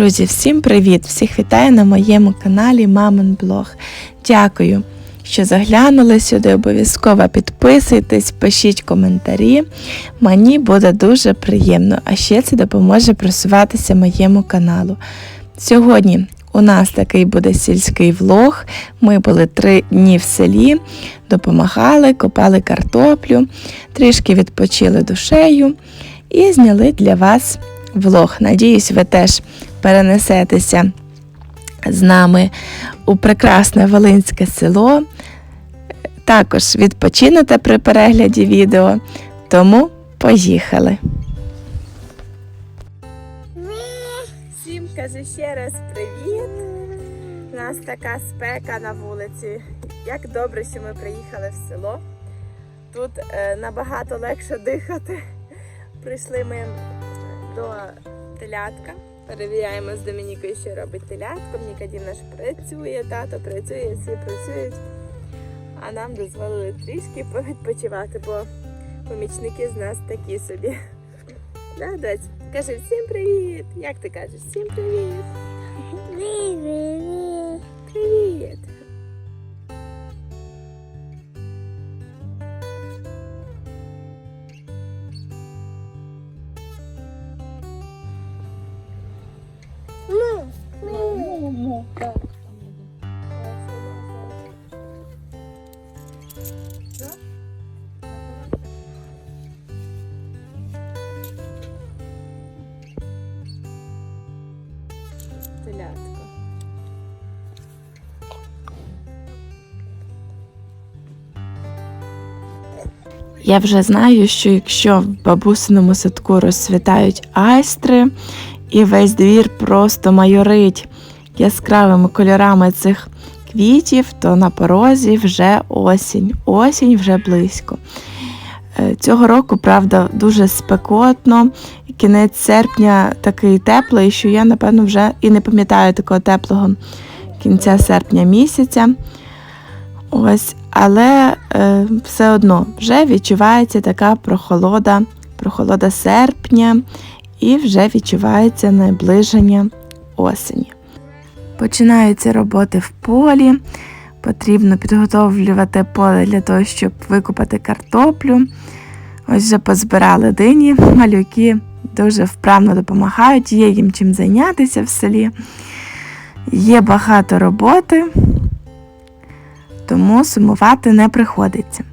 Друзі, всім привіт! Всіх вітаю на моєму каналі Мамин Блог. Дякую, що заглянули сюди. Обов'язково підписуйтесь, пишіть коментарі. Мені буде дуже приємно, а ще це допоможе просуватися моєму каналу. Сьогодні у нас такий буде сільський влог. Ми були три дні в селі, допомагали, копали картоплю, трішки відпочили душею і зняли для вас влог. Надіюсь, ви теж перенесетеся з нами у прекрасне Волинське село. Також відпочинете при перегляді відео. Тому поїхали. Всім кажу ще раз привіт. У нас така спека на вулиці. Як добре, що ми приїхали в село. Тут е, набагато легше дихати. Прийшли ми до телятка. Перевіряємо з Домінікою, що робить телятко. Нікодім наш працює, тато працює, всі працюють. А нам дозволили трішки повідпочивати, бо помічники з нас такі собі. Да, дать? Кажи всім привіт! Як ти кажеш? Всім привіт! Привіт! Телятко. Я вже знаю, що якщо в бабусиному садку розцвітають айстри, і весь двір просто майорить яскравими кольорами цих квітів, то на порозі вже осінь. Осінь вже близько. Е, Цього року, правда, дуже спекотно. Кінець серпня такий теплий, що я, напевно, вже і не пам'ятаю такого теплого кінця серпня місяця. Ось, але е, все одно вже відчувається така прохолода, прохолода серпня, і вже відчувається наближення осені. Починаються роботи в полі. Потрібно підготовлювати поле для того, щоб викопати картоплю. Ось вже позбирали дині, малюки дуже вправно допомагають, є їм чим зайнятися в селі. Є багато роботи, тому сумувати не приходиться.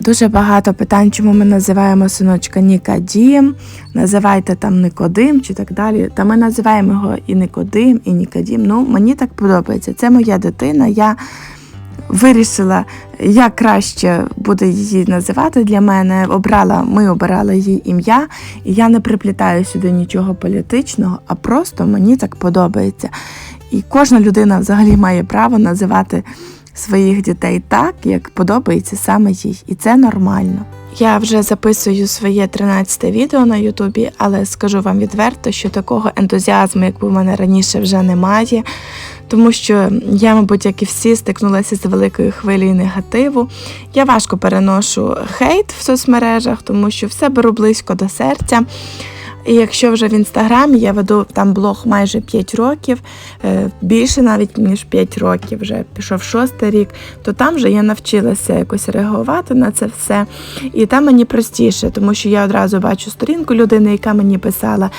Дуже багато питань, чому ми називаємо синочка Нікадім, називайте там Никодим чи так далі. Та ми називаємо його і Никодим, і Нікадім. Ну, мені так подобається. Це моя дитина. Я вирішила, як краще буде її називати для мене. Обрала, ми обирали її ім'я, і я не приплітаю сюди нічого політичного, а просто мені так подобається. І кожна людина взагалі має право називати своїх дітей так, як подобається саме їй, і це нормально. Я вже записую своє 13 відео на Ютубі, але скажу вам відверто, що такого ентузіазму, як у мене раніше, вже немає. Тому що я, мабуть, як і всі, стикнулася з великою хвилею негативу. Я важко переношу хейт в соцмережах, тому що все беру близько до серця. І якщо вже в інстаграмі я веду там блог майже 5 років, е, більше навіть ніж 5 років, вже пішов шостий рік, то там вже я навчилася якось реагувати на це все. І там мені простіше, тому що я одразу бачу сторінку людини, яка мені писала.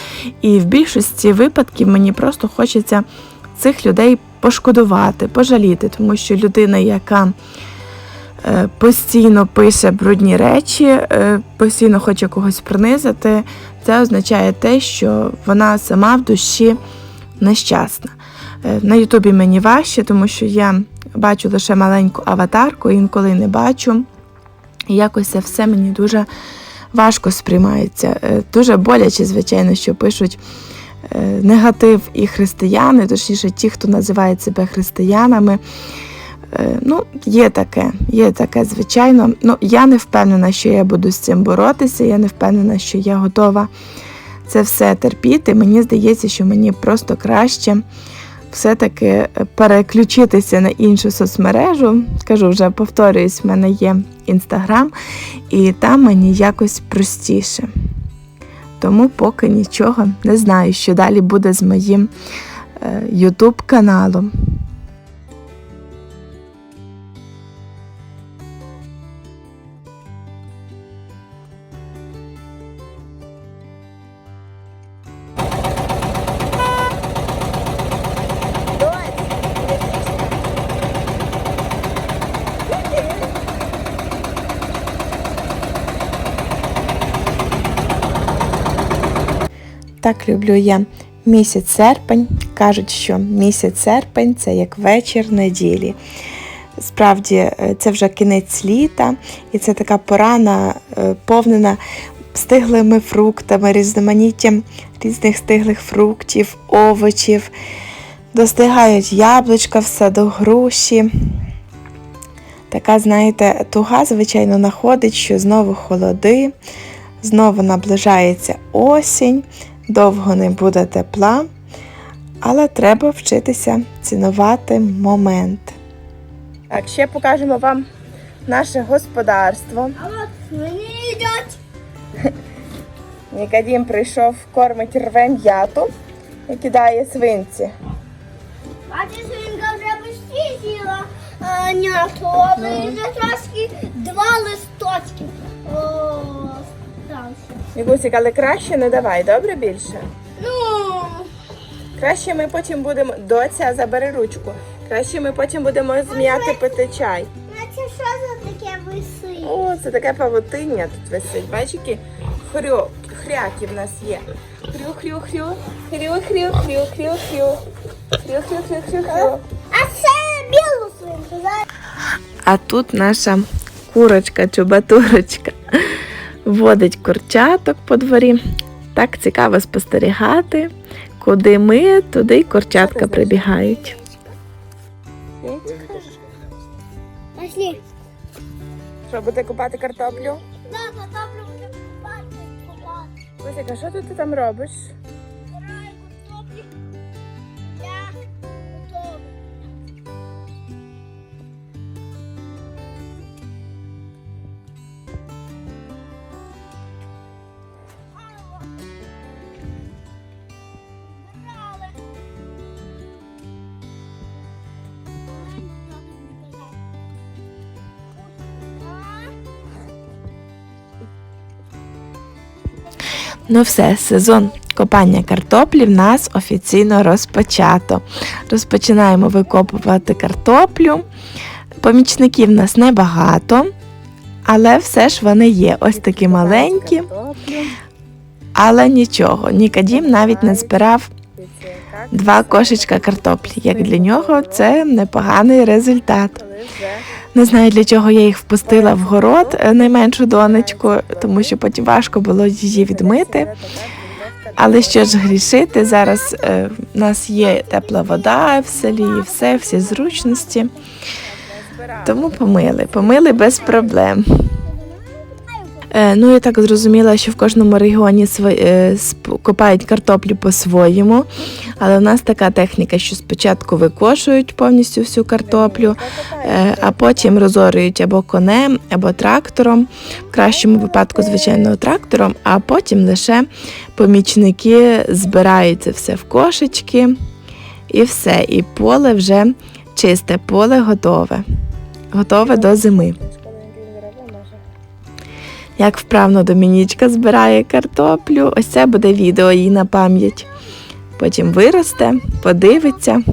І в більшості випадків мені просто хочеться цих людей пошкодувати, пожаліти, тому що людина, яка постійно пише брудні речі, е, постійно хоче когось принизити, це означає те, що вона сама в душі нещасна. Е, На Ютубі мені важче, тому що я бачу лише маленьку аватарку, інколи не бачу. І якось це все мені дуже важко сприймається. Е, Дуже боляче, звичайно, що пишуть е, негатив і християни, точніше, ті, хто називає себе християнами. Е, Ну, є таке, є таке, звичайно. Ну, я не впевнена, що я буду з цим боротися. Я не впевнена, що я готова це все терпіти. Мені здається, що мені просто краще все-таки переключитися на іншу соцмережу. Кажу, вже повторююсь, в мене є інстаграм, і там мені якось простіше. Тому поки нічого не знаю, що далі буде з моїм е, Так люблю я місяць серпень. Кажуть, що місяць серпень це як вечір неділі. Справді, е, це вже кінець літа, і це така пора наповнена стиглими фруктами, різноманіттям різних стиглих фруктів, овочів. Достигають яблучка, в саду груші. Така, знаєте, туга, звичайно, находить, що знову холоди, знову наближається осінь, довго не буде тепла, але треба вчитися цінувати момент. Так, ще покажемо вам наше господарство. А от мені йдуть. Нікодім прийшов кормить рве м'яту і кидає свинці. Бачиш, свинка вже почти з'їла е, але вже трошки два листочки. О, Мігусик, але краще не давай, добре більше? Ну, Краще ми потім будемо. Доця, забери ручку. Краще ми потім будемо з м'яти пити чай. наче що за таке висить? О, це таке павутиння тут висить. Бачиш, які хрю, хряки в нас є. Хрю, хрю, хрю, хрю, хрю, хрю, хрю, хрю. Хрю, хрю, хрю, хрю, хрю. А це білу свинку. зараз. А тут наша курочка, чубатурочка водить курчаток по дворі. Так цікаво спостерігати. Куди ми, туди й курчатка прибігають. Пошли. Що, буде купати картоплю? Так, картоплю буде купати. Кузика, що ти там робиш? Ну все, сезон копання картоплі в нас офіційно розпочато. Розпочинаємо викопувати картоплю. Помічників в нас небагато, але все ж вони є. Ось такі маленькі. Але нічого, Нікодім навіть не збирав два кошечка картоплі. Як для нього, це непоганий результат. Не знаю, для чого я їх впустила в город, е, найменшу донечку, тому що потім важко було її відмити. Але що ж грішити? Зараз е, в нас є тепла вода в селі, і все, всі зручності. Тому помили, помили без проблем. Е, ну, я так зрозуміла, що в кожному регіоні е, копають картоплю по-своєму, але в нас така техніка, що спочатку викошують повністю всю картоплю, е, а потім розорюють або конем, або трактором, в кращому випадку, звичайно, трактором, а потім лише помічники збирають це все в кошечки і все. І поле вже чисте, поле готове. Готове до зими. Як вправно Домінічка збирає картоплю, ось це буде відео їй на пам'ять. Потім виросте, подивиться.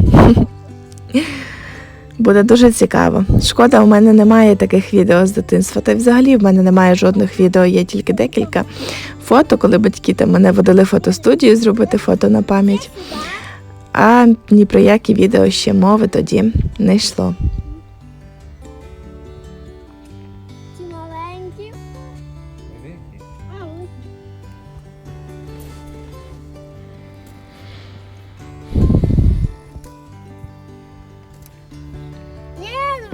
Буде дуже цікаво. Шкода, у мене немає таких відео з дитинства. Та й взагалі в мене немає жодних відео, є тільки декілька фото, коли батьки там мене водили фотостудію зробити фото на пам'ять. А ні про які відео ще мови тоді не йшло.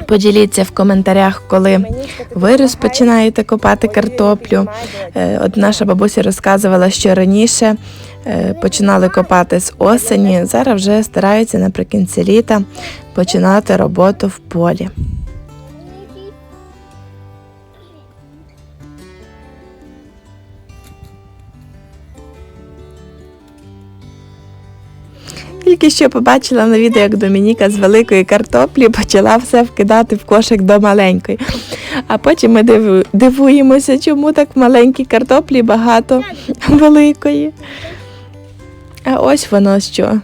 Поділіться в коментарях, коли ви розпочинаєте копати картоплю. Е, От наша бабуся розказувала, що раніше е, починали копати з осені, зараз вже стараються наприкінці літа починати роботу в полі. Тільки що побачила на відео, як Домініка з великої картоплі почала все вкидати в кошик до маленької. А потім ми дивуємося, чому так в маленькій картоплі багато великої. А ось воно що.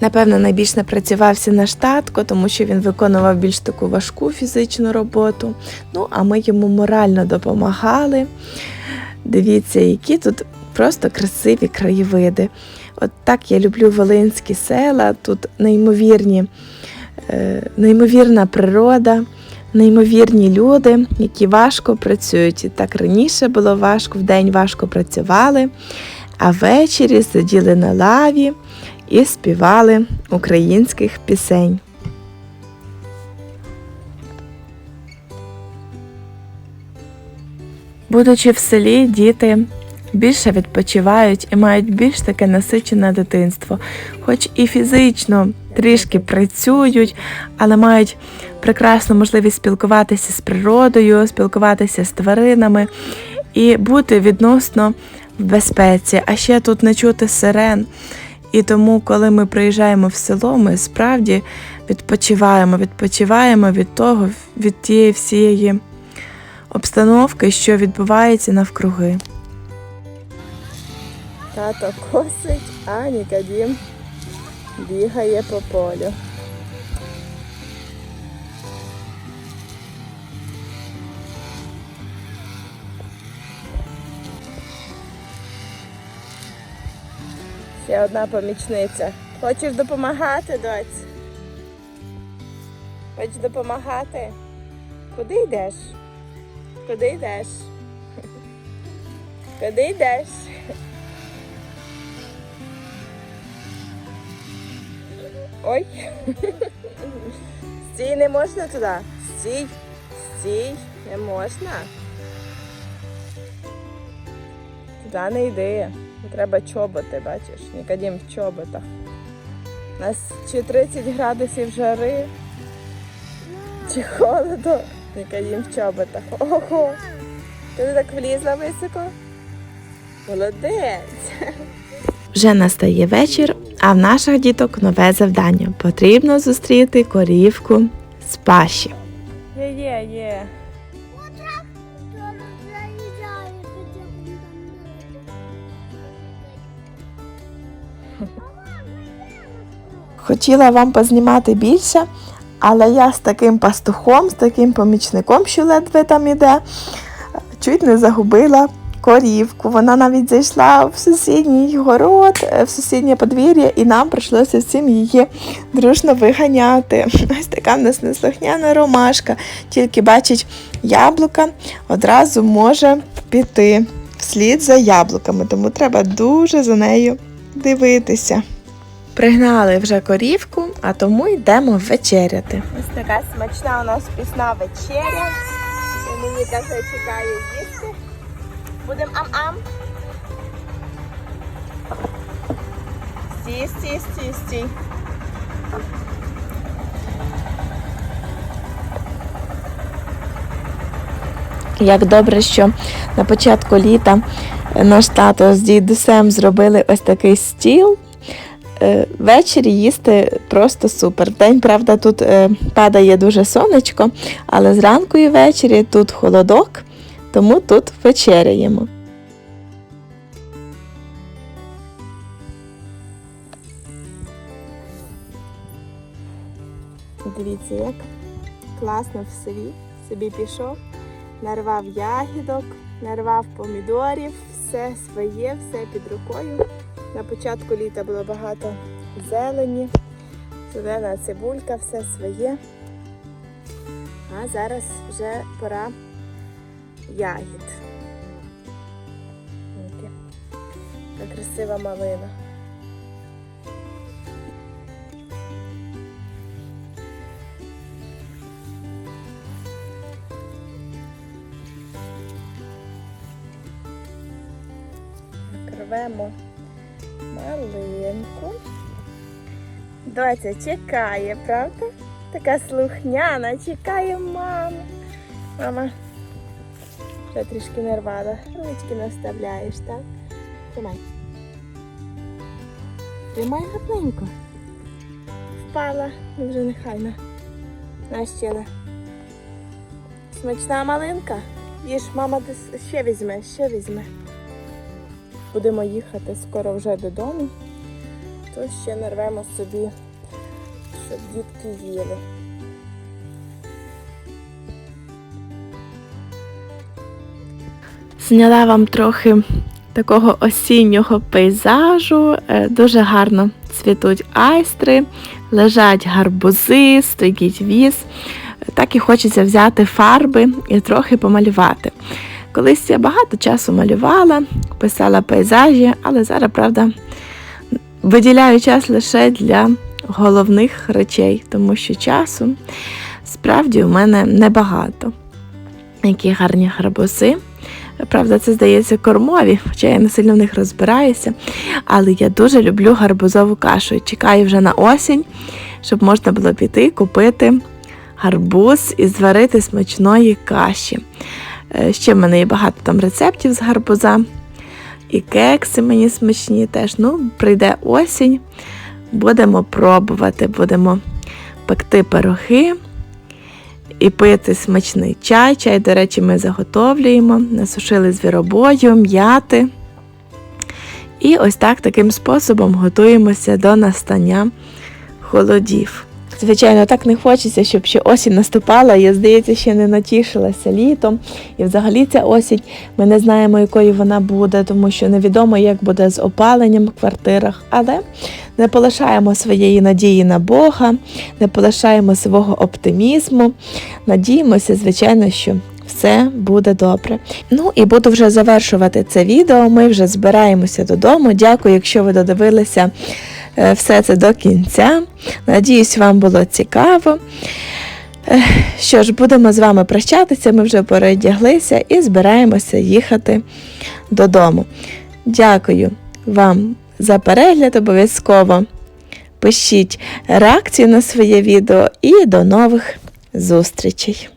Напевно, найбільш напрацювався наш татко, тому що він виконував більш таку важку фізичну роботу. Ну, а ми йому морально допомагали. Дивіться, які тут просто красиві краєвиди. От так я люблю Волинські села, тут неймовірні, е, неймовірна природа, неймовірні люди, які важко працюють. І так раніше було важко, вдень важко працювали, а ввечері сиділи на лаві і співали українських пісень. Будучи в селі, діти більше відпочивають і мають більш таке насичене дитинство, хоч і фізично трішки працюють, але мають прекрасну можливість спілкуватися з природою, спілкуватися з тваринами і бути відносно в безпеці. А ще тут не чути сирен. І тому, коли ми приїжджаємо в село, ми справді відпочиваємо, відпочиваємо від того, від тієї всієї обстановки, що відбувається навкруги. Тато косить, а Нікодім бігає по полю. Ще одна помічниця. Хочеш допомагати, доць? Хочеш допомагати? Куди йдеш? Куди йдеш? Куди йдеш? Ой. Стій, не можна туди. Стій. Стій, не можна. Туди не йди. Треба чоботи, бачиш, Нікодім в чоботах. У нас чи 30 градусів жари, чи холодно, Нікодім в чоботах. Ого! Ти так влізла високо? Молодець! Вже настає вечір, а в наших діток нове завдання. Потрібно зустріти корівку з паші. Є, є, є. Хотіла вам познімати більше, але я з таким пастухом, з таким помічником, що ледве там іде, чуть не загубила корівку. Вона навіть зайшла в сусідній город, е, в сусіднє подвір'я, і нам прийшлося всім її дружно виганяти. Ось така в нас неслухняна ромашка, тільки бачить яблука, одразу може піти вслід за яблуками, тому треба дуже за нею дивитися. Пригнали вже корівку, а тому йдемо вечеряти. Ось така смачна у нас пісна вечеря. І мені каже, чекає їсти. Будемо ам-ам. Стій, стій, стій, стій. Як добре, що на початку літа наш тато з дідусем зробили ось такий стіл. Е, Ввечері їсти просто супер. День, правда, тут е, падає дуже сонечко, але зранку і ввечері тут холодок, тому тут вечеряємо. Дивіться, як класно в селі собі пішов, нарвав ягідок, нарвав помідорів, все своє, все під рукою. На початку літа було багато зелені, зелена цибулька, все своє. А зараз вже пора ягід. Яка красива малина. Рвемо малинку. Доця чекає, правда? Така слухняна, чекає маму. Мама вже трішки не рвала. Ручки наставляєш, так? Тримай. Тримай гарненько. Впала, ну вже нехай на. Настіна. Смачна малинка. Їж, мама десь ще візьме, ще візьме. Будемо їхати скоро вже додому, то ще нарвемо собі, щоб дітки їли. Зняла вам трохи такого осіннього пейзажу. Е, Дуже гарно цвітуть айстри, лежать гарбузи, стоїть віз. Так і хочеться взяти фарби і трохи помалювати. Колись я багато часу малювала, писала пейзажі, але зараз, правда, виділяю час лише для головних речей, тому що часу справді у мене небагато. Які гарні гарбузи. Правда, це здається кормові, хоча я не сильно в них розбираюся. Але я дуже люблю гарбузову кашу чекаю вже на осінь, щоб можна було піти купити гарбуз і зварити смачної каші. Е, Ще в мене є багато там рецептів з гарбуза. І кекси мені смачні теж. Ну, прийде осінь, будемо пробувати, будемо пекти пироги і пити смачний чай. Чай, до речі, ми заготовлюємо, насушили звіробою, м'яти. І ось так таким способом готуємося до настання холодів. Звичайно, так не хочеться, щоб ще осінь наступала. Я, здається, ще не натішилася літом. І взагалі ця осінь ми не знаємо, якою вона буде, тому що невідомо, як буде з опаленням в квартирах. Але не полишаємо своєї надії на Бога, не полишаємо свого оптимізму. Надіємося, звичайно, що все буде добре. Ну і буду вже завершувати це відео. Ми вже збираємося додому. Дякую, якщо ви додивилися все це до кінця. Надіюсь, вам було цікаво. Е, Що ж, будемо з вами прощатися. Ми вже переодяглися і збираємося їхати додому. Дякую вам за перегляд обов'язково. Пишіть реакцію на своє відео і до нових зустрічей!